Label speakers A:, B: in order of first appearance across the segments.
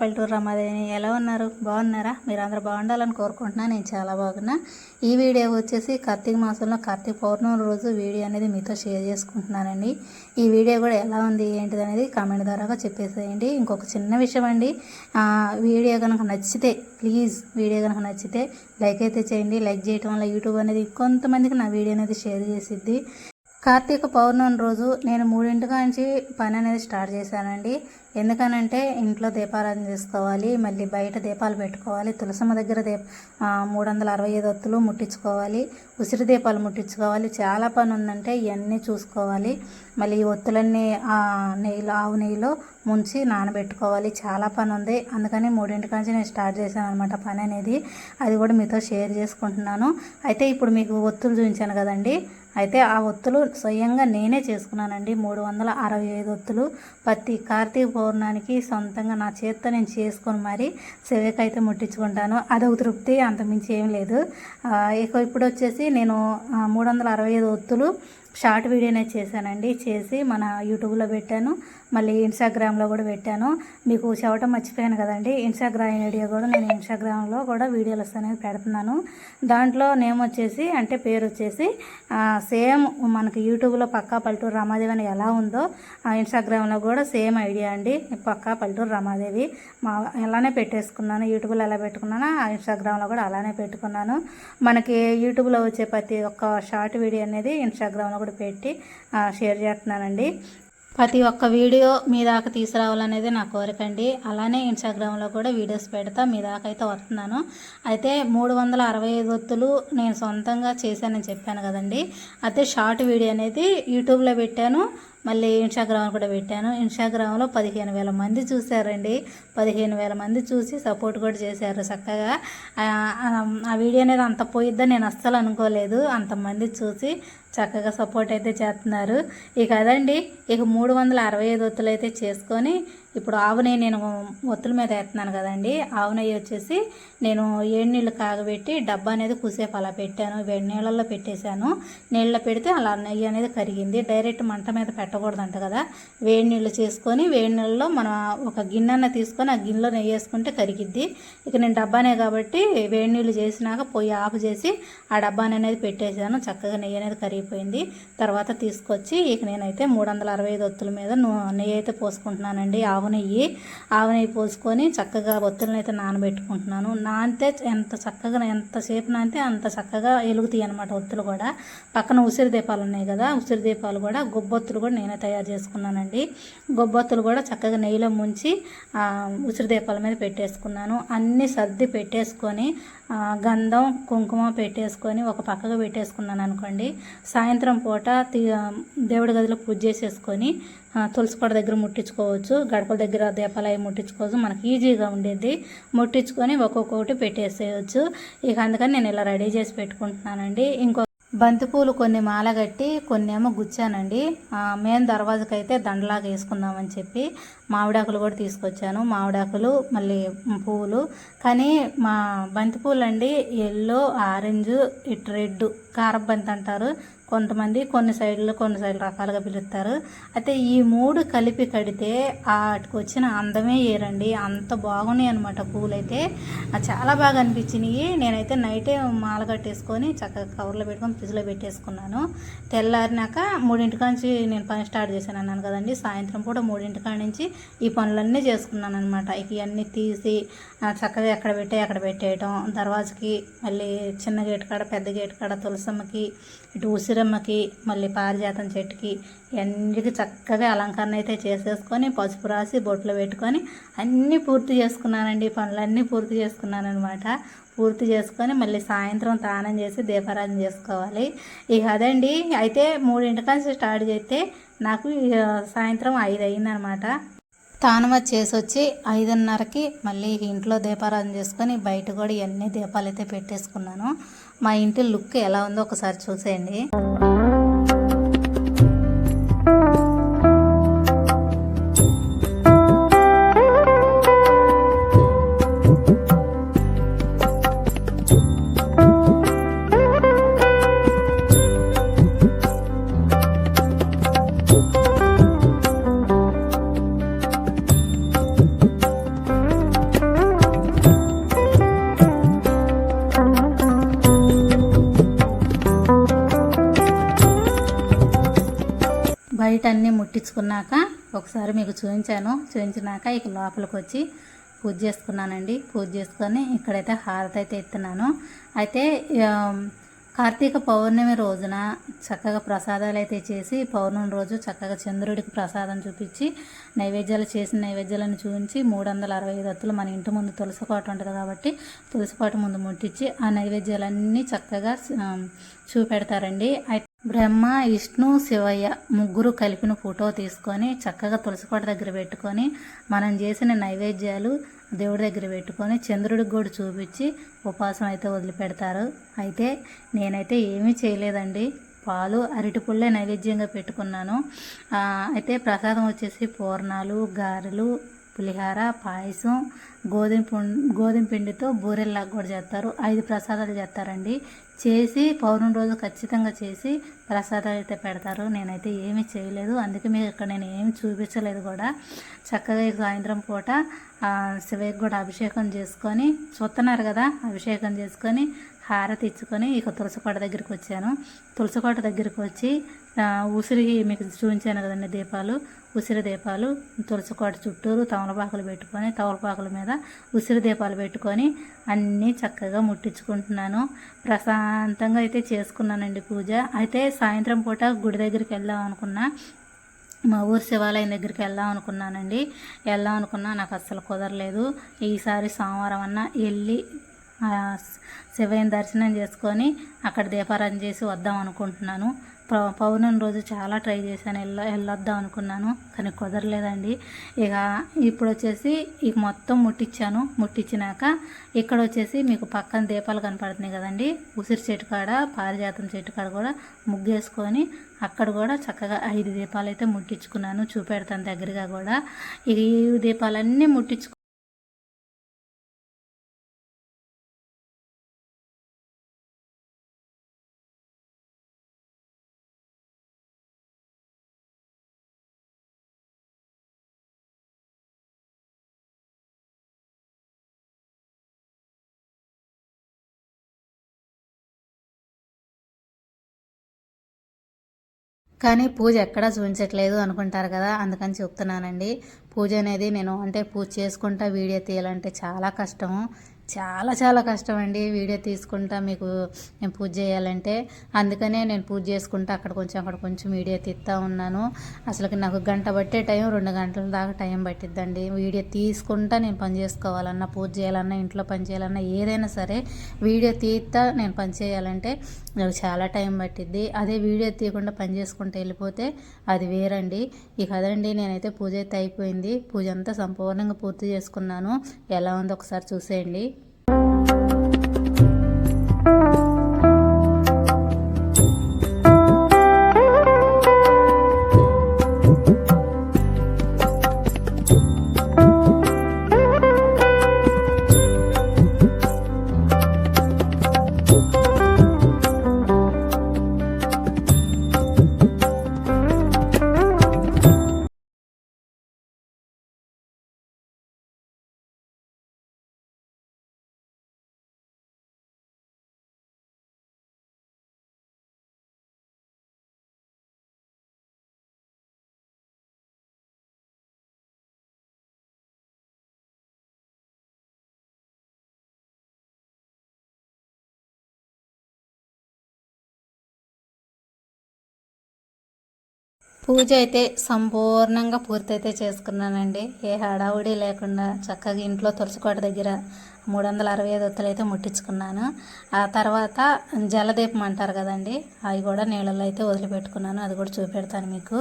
A: పల్లెటూరు రమాదేవిని ఎలా ఉన్నారు? బాగున్నారా? మీరు అందరూ బాగుండాలని కోరుకుంటున్నా. నేను చాలా బాగున్నా. ఈ వీడియో వచ్చేసి కార్తీక మాసంలో కార్తీక పౌర్ణమి రోజు వీడియో అనేది మీతో షేర్ చేసుకుంటున్నానండి. ఈ వీడియో కూడా ఎలా ఉంది ఏంటిది అనేది కామెంట్ ద్వారా చెప్పేసేయండి. ఇంకొక చిన్న విషయం అండి. వీడియో కనుక నచ్చితే ప్లీజ్ వీడియో కనుక నచ్చితే లైక్ అయితే చేయండి. లైక్ చేయటం వల్ల యూట్యూబ్ అనేది కొంతమందికి నా వీడియో అనేది షేర్ చేసిద్ది. కార్తీక పౌర్ణమి రోజు నేను మూడింటి నుంచి పని అనేది స్టార్ట్ చేశానండి. ఎందుకనంటే ఇంట్లో దీపారాధన చేసుకోవాలి మళ్ళీ బయట దీపాలు పెట్టుకోవాలి తులసమ్మ దగ్గర దీప మూడు వందల అరవై ఐదు ఒత్తులు ముట్టించుకోవాలి ఉసిరి దీపాలు ముట్టించుకోవాలి. చాలా పని ఉందంటే ఇవన్నీ చూసుకోవాలి. మళ్ళీ ఈ ఒత్తులన్నీ ఆ నెయ్యిలో ఆవు నెయ్యిలో ముంచి నానబెట్టుకోవాలి. చాలా పని ఉంది. అందుకని మూడింటి నుంచి నేను స్టార్ట్ చేశాను అనమాట పని అనేది. అది కూడా మీతో షేర్ చేసుకుంటున్నాను. అయితే ఇప్పుడు మీకు ఒత్తులు చూపించాను కదండి. అయితే ఆ ఒత్తులు స్వయంగా నేనే చేసుకున్నానండి. మూడు వందల అరవై ఐదు ఒత్తులు. ప్రతి కార్తీక పౌర్ణానికి సొంతంగా నా చేత్తో నేను చేసుకొని మరి సెవెకైతే ముట్టించుకుంటాను. అదొక తృప్తి అంతమించి ఏం లేదు. ఇక ఇప్పుడు వచ్చేసి నేను మూడు వందల అరవై ఐదు ఒత్తులు షార్ట్ వీడియోనే చేశానండి. చేసి మన యూట్యూబ్లో పెట్టాను. మళ్ళీ ఇన్స్టాగ్రామ్లో కూడా పెట్టాను. మీకు చెప్పడం మర్చిపోయాను కదండి. ఇన్స్టాగ్రామ్ ఐడియా కూడా నేను ఇన్స్టాగ్రామ్లో కూడా వీడియోలు అనేది పెడుతున్నాను. దాంట్లో నేమ్ వచ్చేసి అంటే పేరు వచ్చేసి సేమ్ మనకి యూట్యూబ్లో పక్కా పల్లెటూరు రమాదేవి అని ఎలా ఉందో ఆ ఇన్స్టాగ్రామ్లో కూడా సేమ్ ఐడియా అండి. పక్కా పల్లెటూరు రమాదేవి. మా అలానే పెట్టేసుకున్నాను. యూట్యూబ్లో ఎలా పెట్టుకున్నానో ఆ ఇన్స్టాగ్రామ్లో కూడా అలానే పెట్టుకున్నాను. మనకి యూట్యూబ్లో వచ్చే ప్రతి ఒక్క షార్ట్ వీడియో అనేది ఇన్స్టాగ్రామ్లో కూడా పెట్టి షేర్ చేస్తున్నానండి. ప్రతి ఒక్క వీడియో మీ దాకా తీసుకురావాలనేది నా కోరిక అండి. అలానే ఇన్స్టాగ్రామ్లో కూడా వీడియోస్ పెడతా మీ దాకా అయితే వస్తున్నాను. అయితే మూడు వందల అరవై ఐదు ఒత్తులు నేను సొంతంగా చేశానని చెప్పాను కదండి. అయితే షార్ట్ వీడియో అనేది యూట్యూబ్లో పెట్టాను. మళ్ళీ ఇన్స్టాగ్రామ్ కూడా పెట్టాను. ఇన్స్టాగ్రామ్లో పదిహేను వేల మంది చూశారండి. పదిహేను వేల మంది చూసి సపోర్ట్ కూడా చేశారు చక్కగా. ఆ, వీడియో అనేది అంత పోయిద్దని నేను అస్సలు అనుకోలేదు. అంతమంది చూసి చక్కగా సపోర్ట్ అయితే చేస్తున్నారు. ఇక అదండి ఇక మూడు వందల అరవై ఐదు ఒత్తులు అయితే చేసుకొని ఇప్పుడు ఆవు నెయ్యి నేను ఒత్తుల మీద వేస్తున్నాను కదండి. ఆవు నెయ్యి వచ్చేసి నేను ఏడు నీళ్ళు కాగబెట్టి డబ్బా అనేది కుసేపు అలా పెట్టాను. వేడి నీళ్ళల్లో పెట్టేశాను. నీళ్ళలో పెడితే అలా నెయ్యి అనేది కరిగింది. డైరెక్ట్ మంట మీద పెట్టకూడదంట కదా. వేడి నీళ్ళు చేసుకొని వేడి నీళ్ళలో మనం ఒక గిన్నెన్న తీసుకొని ఆ గిన్నెలో నెయ్యి వేసుకుంటే కరిగిద్ది. ఇక నేను డబ్బానే కాబట్టి వేడి నీళ్ళు చేసినాక పొయ్యి ఆఫ్ చేసి ఆ డబ్బాని అనేది పెట్టేశాను. చక్కగా నెయ్యి అనేది కరిగిపోయింది. తర్వాత తీసుకొచ్చి ఇక నేనైతే మూడు వందల అరవై ఐదు ఒత్తుల మీద నెయ్యి అయితే పోసుకుంటున్నానండి. ఆవు నెయ్యి ఆవు నెయ్యి పోసుకొని చక్కగా ఒత్తులను అయితే నానబెట్టుకుంటున్నాను. నానితే ఎంత చక్కగా ఎంతసేపు నానితే అంత చక్కగా ఎలుగుతాయి అనమాట ఒత్తులు కూడా. పక్కన ఉసిరి దీపాలు ఉన్నాయి కదా ఉసిరి దీపాలు కూడా గొబ్బొత్తులు కూడా నేనే తయారు చేసుకున్నానండి. గొబ్బొత్తులు కూడా చక్కగా నెయ్యిలో ముంచి ఉసిరి దీపాల మీద పెట్టేసుకున్నాను. అన్నీ సర్ది పెట్టేసుకొని గంధం కుంకుమ పెట్టేసుకొని ఒక పక్కగా పెట్టేసుకున్నాను అనుకోండి. సాయంత్రం పూట దేవుడి గదిలో పూజ చేసేసుకొని తులసి కోట దగ్గర ముట్టించుకోవచ్చు. గడప గడపల దగ్గర దీపాలు అవి ముట్టించుకోవచ్చు మనకి ఈజీగా ఉండేది. ముట్టించుకొని ఒక్కొక్కటి పెట్టేసేయచ్చు. ఇక అందుకని నేను ఇలా రెడీ చేసి పెట్టుకుంటున్నానండి. ఇంకో బంతిపూలు కొన్ని మాల కట్టి కొన్ని ఏమో గుచ్చానండి మెయిన్ దర్వాజకి అయితే దండలాగా వేసుకుందామని చెప్పి మామిడాకులు కూడా తీసుకొచ్చాను. మామిడాకులు మళ్ళీ పువ్వులు కానీ మా బంతిపూలు అండి ఎల్లో ఆరెంజ్ ఇటు రెడ్ కారపు అంటారు. కొంతమంది కొన్ని సైడ్లు కొన్ని సైడ్లు రకాలుగా పిలుస్తారు. అయితే ఈ మూడు కలిపి కడితే వాటికి వచ్చిన అందమే ఏరండి. అంత బాగున్నాయి అనమాట పూలు అయితే చాలా బాగా అనిపించినాయి. నేనైతే నైటే మాల కట్టేసుకొని చక్కగా కవర్లో పెట్టుకొని ఫ్రిడ్జ్లో పెట్టేసుకున్నాను. తెల్లారినాక మూడింటికా నుంచి నేను పని స్టార్ట్ చేశాను అన్నాను కదండి. సాయంత్రం పూట మూడింటికాడ నుంచి ఈ పనులన్నీ చేసుకున్నాను అనమాట ఇక ఇవన్నీ తీసి చక్కగా ఎక్కడ పెట్టే అక్కడ పెట్టేయటం. దర్వాజకి మళ్ళీ చిన్న గేట్ కాడ పెద్ద గేట్ కాడ తులసమ్మకి ఇటు ఉసిరమ్మకి మళ్ళీ పారిజాతం చెట్టుకి ఇవన్నిటికి చక్కగా అలంకరణ అయితే చేసేసుకొని పసుపు రాసి బొట్లు పెట్టుకొని అన్నీ పూర్తి చేసుకున్నానండి. పనులన్నీ పూర్తి చేసుకున్నాను అనమాట పూర్తి చేసుకొని మళ్ళీ సాయంత్రం తానం చేసి దీపారాధన చేసుకోవాలి. ఇక అదండి. అయితే మూడింటికి స్టార్ట్ చేస్తే నాకు ఇక సాయంత్రం ఐదు అయిందనమాట తానం చేసి వచ్చి ఐదున్నరకి మళ్ళీ ఇంట్లో దీపారాధన చేసుకొని బయట కూడా ఇవన్నీ దీపాలు అయితే పెట్టేసుకున్నాను. మా ఇంటి లుక్ ఎలా ఉందో ఒకసారి చూసేయండి. చేసుకున్నాక ఒకసారి మీకు చూపించాను. చూపించినాక ఇక లోపలికి వచ్చి పూజ చేసుకున్నానండి. పూజ చేసుకొని ఇక్కడైతే హారతి అయితే ఎత్తున్నాను అయితే కార్తీక పౌర్ణమి రోజున చక్కగా ప్రసాదాలు అయితే చేసి పౌర్ణమి రోజు చక్కగా చంద్రుడికి ప్రసాదం చూపించి నైవేద్యాలు చేసిన నైవేద్యాలను చూపించి మూడు వందల అరవై ఐదు అత్తులు మన ఇంటి ముందు తులసి ఉంటుంది కాబట్టి తులసి ముందు ముట్టించి ఆ నైవేద్యాలన్నీ చక్కగా చూపెడతారండి. అయితే బ్రహ్మ విష్ణు శివయ్య ముగ్గురు కలిపిన ఫోటో తీసుకొని చక్కగా తులసికోట దగ్గర పెట్టుకొని మనం చేసిన నైవేద్యాలు దేవుడి దగ్గర పెట్టుకొని చంద్రుడికి కూడా చూపించి ఉపవాసం అయితే వదిలిపెడతారు. అయితే నేనైతే ఏమీ చేయలేదండి. పాలు అరటిపుల్లే నైవేద్యంగా పెట్టుకున్నాను. అయితే ప్రసాదం వచ్చేసి పూర్ణాలు గారెలు పులిహార పాయసం గోధుమ పుం- గోధుమ పిండితో బూరెల్లాగా కూడా చేస్తారు. ఐదు ప్రసాదాలు చేస్తారండి. చేసి పౌర్ణమి రోజు ఖచ్చితంగా చేసి ప్రసాదాలు అయితే పెడతారు. నేనైతే ఏమీ చేయలేదు. అందుకే మీకు ఇక్కడ నేను ఏమి చూపించలేదు కూడా. చక్కగా సాయంత్రం పూట శివకి శివయ్యకి కూడా అభిషేకం చేసుకొని చూస్తున్నారు కదా అభిషేకం చేసుకొని హారతి ఇచ్చుకొని ఇక తులసికోట దగ్గరికి వచ్చాను. తులసికోట దగ్గరికి వచ్చి ఉసిరికి ఉసిరి మీకు చూపించాను కదండి దీపాలు ఉసిరి దీపాలు తులసికోట చుట్టూరు తమలపాకులు పెట్టుకొని తమలపాకుల మీద ఉసిరి దీపాలు పెట్టుకొని అన్నీ చక్కగా ముట్టించుకుంటున్నాను. ప్రశాంతంగా అయితే చేసుకున్నానండి పూజ. అయితే సాయంత్రం పూట గుడి దగ్గరికి వెళ్దాం అనుకున్నా మా ఊరు శివాలయం దగ్గరికి వెళ్దాం అనుకున్నానండి. వెళ్దాం అనుకున్నా నాకు అస్సలు కుదరలేదు. ఈసారి సోమవారం అన్నా వెళ్ళి శివయ్యని దర్శనం చేసుకొని అక్కడ దీపారాధన చేసి వద్దాం అనుకుంటున్నాను. పౌ- పౌర్ణమి రోజు చాలా ట్రై చేశాను. వెళ్ళ వెళ్ళొద్దాం అనుకున్నాను కానీ కుదరలేదండి. ఇక ఇప్పుడు వచ్చేసి ఇక మొత్తం ముట్టించాను ముట్టించినాక ఇక్కడ వచ్చేసి మీకు పక్కన దీపాలు కనపడుతున్నాయి కదండి. ఉసిరి చెట్టు కాడ పారిజాతం చెట్టు కాడ కూడా ముగ్గేసుకొని అక్కడ కూడా చక్కగా ఐదు దీపాలు అయితే ముట్టించుకున్నాను. చూపెడతాను దగ్గరగా కూడా. ఇక ఈ దీపాలన్నీ ముట్టించుకు కానీ పూజ ఎక్కడా చూపించట్లేదు అనుకుంటారు కదా అందుకని చెప్తున్నానండి. పూజ అనేది నేను అంటే పూజ చేసుకుంటా వీడియో తీయాలంటే చాలా కష్టము చాలా చాలా కష్టం అండి వీడియో తీసుకుంటా మీకు నేను పూజ చేయాలంటే. అందుకనే నేను పూజ చేసుకుంటా అక్కడ కొంచెం అక్కడ కొంచెం వీడియో తీస్తూ ఉన్నాను. అసలుకి నాకు గంట పట్టే టైం రెండు గంటల దాకా టైం పట్టిద్దండి. వీడియో తీసుకుంటా నేను పని చేసుకోవాలన్నా పూజ చేయాలన్నా ఇంట్లో పని చేయాలన్నా ఏదైనా సరే వీడియో తీస్తా నేను పని చేయాలంటే నాకు చాలా టైం పట్టిద్ది. అదే వీడియో తీయకుండా పని చేసుకుంటూ వెళ్ళిపోతే అది వేరండి. ఇక అదండి నేనైతే పూజ అయితే అయిపోయింది. పూజ అంతా సంపూర్ణంగా పూర్తి చేసుకున్నాను. ఎలా ఉందో ఒకసారి చూసేయండి. పూజ అయితే సంపూర్ణంగా పూర్తయితే చేసుకున్నానండి. ఏ హడావుడి లేకుండా చక్కగా ఇంట్లో తులసికోట దగ్గర మూడు వందల అరవై ఐదు ఒత్తులు అయితే ముట్టించుకున్నాను. ఆ తర్వాత జలదీపం అంటారు కదండి అవి కూడా నీళ్ళలో అయితే వదిలిపెట్టుకున్నాను. అది కూడా చూపెడతాను మీకు.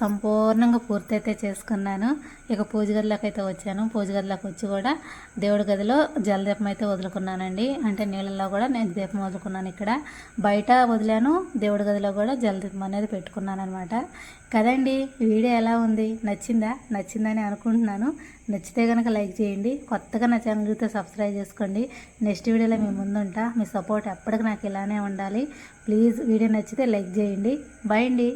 A: సంపూర్ణంగా పూర్తి అయితే చేసుకున్నాను. ఇక పూజ గదిలోకి అయితే వచ్చాను. పూజ గదిలోకి వచ్చి కూడా దేవుడి గదిలో జలదీపం అయితే వదులుకున్నానండి. అంటే నీళ్ళల్లో కూడా నేను దీపం వదులుకున్నాను ఇక్కడ. బయట వదిలాను. దేవుడి గదిలో కూడా జలదీపం అనేది పెట్టుకున్నాను అనమాట కదండి వీడియో ఎలా ఉంది? నచ్చిందా? నచ్చిందని అనుకుంటున్నాను. నచ్చితే కనుక లైక్ చేయండి. కొత్తగా నా ఛానల్ చూస్తే సబ్స్క్రైబ్ చేసుకోండి. నెక్స్ట్ వీడియోలో మీ ముందుంటా మీ సపోర్ట్ ఎప్పటికి నాకు ఇలానే ఉండాలి. ప్లీజ్ వీడియో నచ్చితే లైక్ చేయండి. బాయ్ అండి.